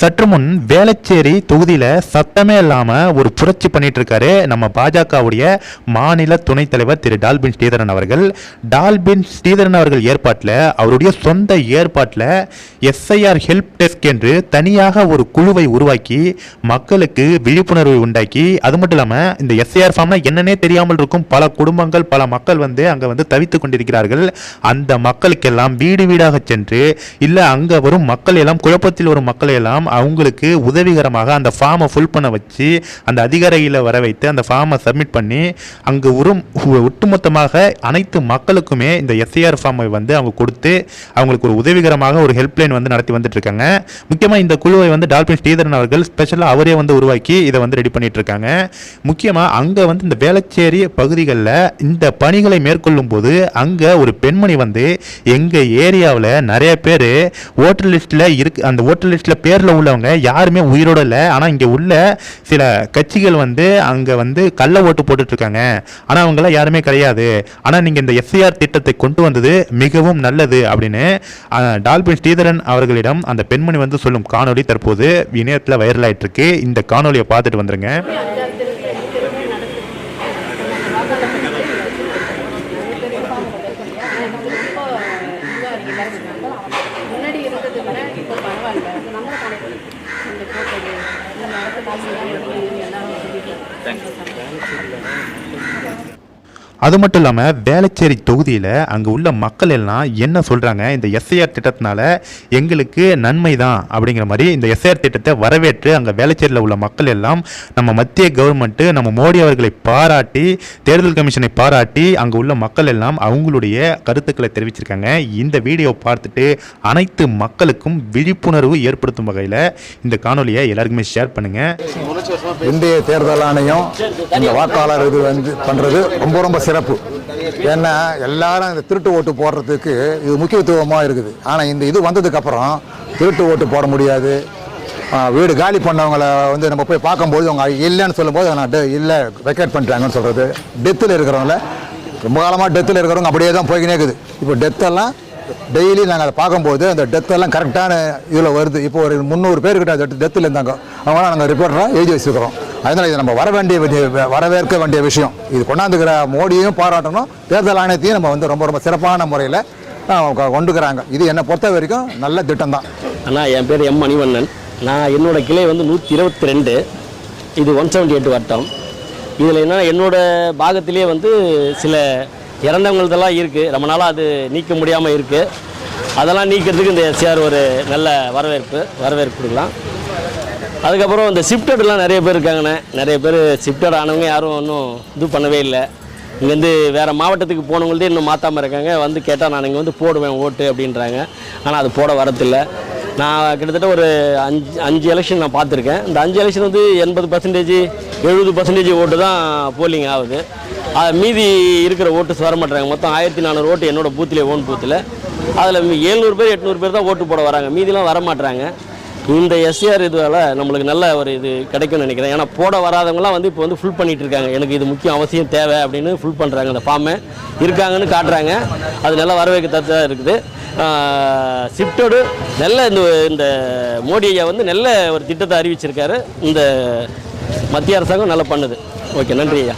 சற்று முன் வேளச்சேரி தொகுதியில் சத்தமே இல்லாமல் ஒரு புரட்சி பண்ணிட்டு இருக்காரு நம்ம பாஜகவுடைய மாநில துணைத் தலைவர் திரு டால்பின் ஸ்ரீதரன் அவர்கள். டால்பின் ஸ்ரீதரன் அவர்கள் ஏற்பாட்டில் அவருடைய சொந்த ஏற்பாட்டில் எஸ்ஐஆர் ஹெல்ப் டெஸ்க் என்று தனியாக ஒரு குழுவை உருவாக்கி மக்களுக்கு விழிப்புணர்வை உண்டாக்கி அது மட்டும் இல்லாமல் இந்த எஸ்ஐஆர் ஃபார்ம்னா என்னன்னே தெரியாமல் இருக்கும் பல குடும்பங்கள் பல மக்கள் வந்து அங்கே வந்து தவித்து கொண்டிருக்கிறார்கள். அந்த மக்களுக்கெல்லாம் வீடு வீடாக சென்று இல்லை அங்கே வரும் மக்கள் எல்லாம் குழப்பத்தில் வரும் மக்களை எல்லாம் அவங்களுக்கு உதவிகரமாக அந்த ஃபார்மை ஃபுல் பண்ண வச்சு அந்த அதிகாரியில் வர வைத்து அந்த ஃபார்மை சப்மிட் பண்ணி அங்கு உரும் ஒட்டுமொத்தமாக அனைத்து மக்களுக்குமே இந்த எஸ்ஐஆர் ஃபார்மை வந்து அவங்க கொடுத்து அவங்களுக்கு ஒரு உதவிகரமாக ஒரு ஹெல்ப்லைன் வந்து நடத்தி வந்துட்டு இருக்காங்க முக்கியமாக இந்த குழுவை வந்து டால்பின் ஸ்ரீதரன் அவர்கள் ஸ்பெஷலாக அவரே வந்து உருவாக்கி இதை வந்து ரெடி பண்ணிட்டு இருக்காங்க முக்கியமாக அங்கே வந்து இந்த வேளச்சேரி பகுதிகளில் இந்த பணிகளை மேற்கொள்ளும் போது அங்கே ஒரு பெண்மணி வந்து எங்கள் ஏரியாவில் நிறைய பேர் ஓட்டர் லிஸ்ட்டில் இருக்கு அந்த ஓட்டர் லிஸ்ட்டில் பேரில் உள்ளவங்க யாருமே உயிரோட இல்லை. ஆனால் இங்கே உள்ள சில கட்சிகள் வந்து அங்கே வந்து கள்ள ஓட்டு போட்டுட்டு இருக்காங்க ஆனால் அவங்களாம் யாருமே கிடையாது. ஆனால் நீங்கள் இந்த எஸ்ஐஆர் திட்டத்தை கொண்டு வந்தது மிகவும் நல்லது அப்படின்னு டால்பின் ஸ்ரீதரன் அவர்களிடம் அந்த பெண்மணி வந்து சொல்லும் காணொளி தற்போது இணையத்தில் வைரல் ஆகிட்டுருக்கு இந்த காணொலியை பார்த்துட்டு வந்துருங்க அஞ்சாறு தெருவில் ரெண்டு தெருவுமே நடக்குது எனக்கு ரொம்ப இதுவாக இருக்கு எல்லாரும் முன்னாடி இருந்ததை விட இப்போ பரவாயில்ல நம்ம இந்த போட்டது இந்த நடத்த காசுலாம் எடுத்து எல்லாரும் சொல்லிட்டு அது மட்டும் இல்லாமல் வேளச்சேரி தொகுதியில் அங்கே உள்ள மக்கள் எல்லாம் என்ன சொல்கிறாங்க இந்த எஸ்ஐஆர் திட்டத்தினால எங்களுக்கு நன்மை தான் அப்படிங்கிற மாதிரி இந்த எஸ்ஐஆர் திட்டத்தை வரவேற்று அங்கே வேளச்சேரியில் உள்ள மக்கள் எல்லாம் நம்ம மத்திய கவர்மெண்ட்டு நம்ம மோடி அவர்களை பாராட்டி தேர்தல் கமிஷனை பாராட்டி அங்கே உள்ள மக்கள் எல்லாம் அவங்களுடைய கருத்துக்களை தெரிவிச்சிருக்காங்க. இந்த வீடியோ பார்த்துட்டு அனைத்து மக்களுக்கும் விழிப்புணர்வு ஏற்படுத்தும் வகையில் இந்த காணொலியை எல்லாருக்குமே ஷேர் பண்ணுங்கள் இந்திய தேர்தல் ஆணையம் இந்த வாக்காளர் இது வந்து பண்ணுறது ரொம்ப ரொம்ப சிறப்பு. ஏன்னா எல்லாரும் இந்த திருட்டு ஓட்டு போடுறதுக்கு இது முக்கியத்துவமாக இருக்குது. ஆனால் இந்த இது வந்ததுக்கப்புறம் திருட்டு ஓட்டு போட முடியாது. வீடு காலி பண்ணவங்கள வந்து நம்ம போய் பார்க்கும்போது அவங்க இல்லைன்னு சொல்லும்போது நான் டெ- இல்லை வெக்கேட் பண்ணிட்டாங்கன்னு சொல்கிறது டெத்தில் இருக்கிறவங்கள ரொம்ப காலமாக டெத்தில் இருக்கிறவங்க அப்படியே தான் போய்கினே இருக்குது. இப்போ டெத்தெல்லாம் டெய்லி நாங்கள் அதை பார்க்கும்போது அந்த டெத்தெல்லாம் கரெக்டான இதில் வருது. இப்போ ஒரு முந்நூறு பேர்கிட்ட டெத்தில் இருந்தாங்க. அவங்களாம் நாங்கள் ரிப்போர்ட்டராக எழுதி வச்சுருக்கிறோம். அதனால் இது நம்ம வர வேண்டிய வரவேற்க வேண்டிய விஷயம். இது கொண்டாந்துக்கிற மோடியையும் பாராட்டணும். தேர்தல் ஆணையத்தையும் நம்ம வந்து ரொம்ப ரொம்ப சிறப்பான முறையில் கொண்டுக்கிறாங்க. இது என்னை பொறுத்த வரைக்கும் நல்ல திட்டம் தான் அண்ணா என் பேர் எம் மணிவண்ணன். நான் என்னோட கிளை வந்து நூற்றி இருபத்தி ரெண்டு இது ஒன் செவன்டி எட்டு வட்டம். இதில் என்ன என்னோட பாகத்திலே வந்து சில இறந்தவங்களதெல்லாம் இருக்குது ரொம்ப நாளாக அது நீக்க முடியாமல் இருக்குது அதெல்லாம் நீக்கிறதுக்கு இந்த எஸ்ஆர் ஒரு நல்ல வரவேற்பு வரவேற்பு கொடுக்கலாம். அதுக்கப்புறம் இந்த ஷிஃப்டட்லாம் நிறைய பேர் இருக்காங்கண்ணே. நிறைய பேர் ஷிஃப்டட் ஆனவங்க யாரும் ஒன்றும் இது பண்ணவே இல்லை. இங்கேருந்து வேறு மாவட்டத்துக்கு போனவங்கள்தே இன்னும் மாற்றாமல் இருக்காங்க. வந்து கேட்டால் நான் இங்கே வந்து போடுவேன் ஓட்டு அப்படின்றாங்க. ஆனால் அது போட வரதில்லை. நான் கிட்டத்தட்ட ஒரு அஞ்சு அஞ்சு எலெக்ஷன் நான் பார்த்துருக்கேன். இந்த அஞ்சு எலெக்ஷன் வந்து எண்பது பர்சன்டேஜ் எழுபது பர்சன்டேஜ் ஓட்டு தான் போலிங் ஆகுது. அது மீதி இருக்கிற ஓட்டு வர மாட்டாங்க மொத்தம் ஆயிரத்தி நானூறு ஓட்டு என்னோட பூத்திலே ஓன் பூத்தில் அதில் எழுநூறு பேர் எட்நூறு பேர் தான் ஓட்டு போட வராங்க. மீதிலாம் வர மாட்டுறாங்க. இந்த எஸ்ஆர் இதுவால் நம்மளுக்கு நல்ல ஒரு இது கிடைக்கும்னு நினைக்கிறேன். ஏன்னா போட வராதவங்களாம் வந்து இப்போ வந்து ஃபுல் பண்ணிட்டு இருக்காங்க. எனக்கு இது முக்கியம் அவசியம் தேவை அப்படின்னு ஃபுல் பண்ணுறாங்க அந்த ஃபார்மை இருக்காங்கன்னு காட்டுறாங்க. அது நல்லா வரவேற்கத்தான் இருக்குது. ஷிஃப்டோடு நல்ல இந்த இந்த மோடி ஐயா வந்து நல்ல ஒரு திட்டத்தை அறிவிச்சிருக்காரு. இந்த மத்திய அரசாங்கம் நல்லா பண்ணுது. ஓகே நன்றி ஐயா.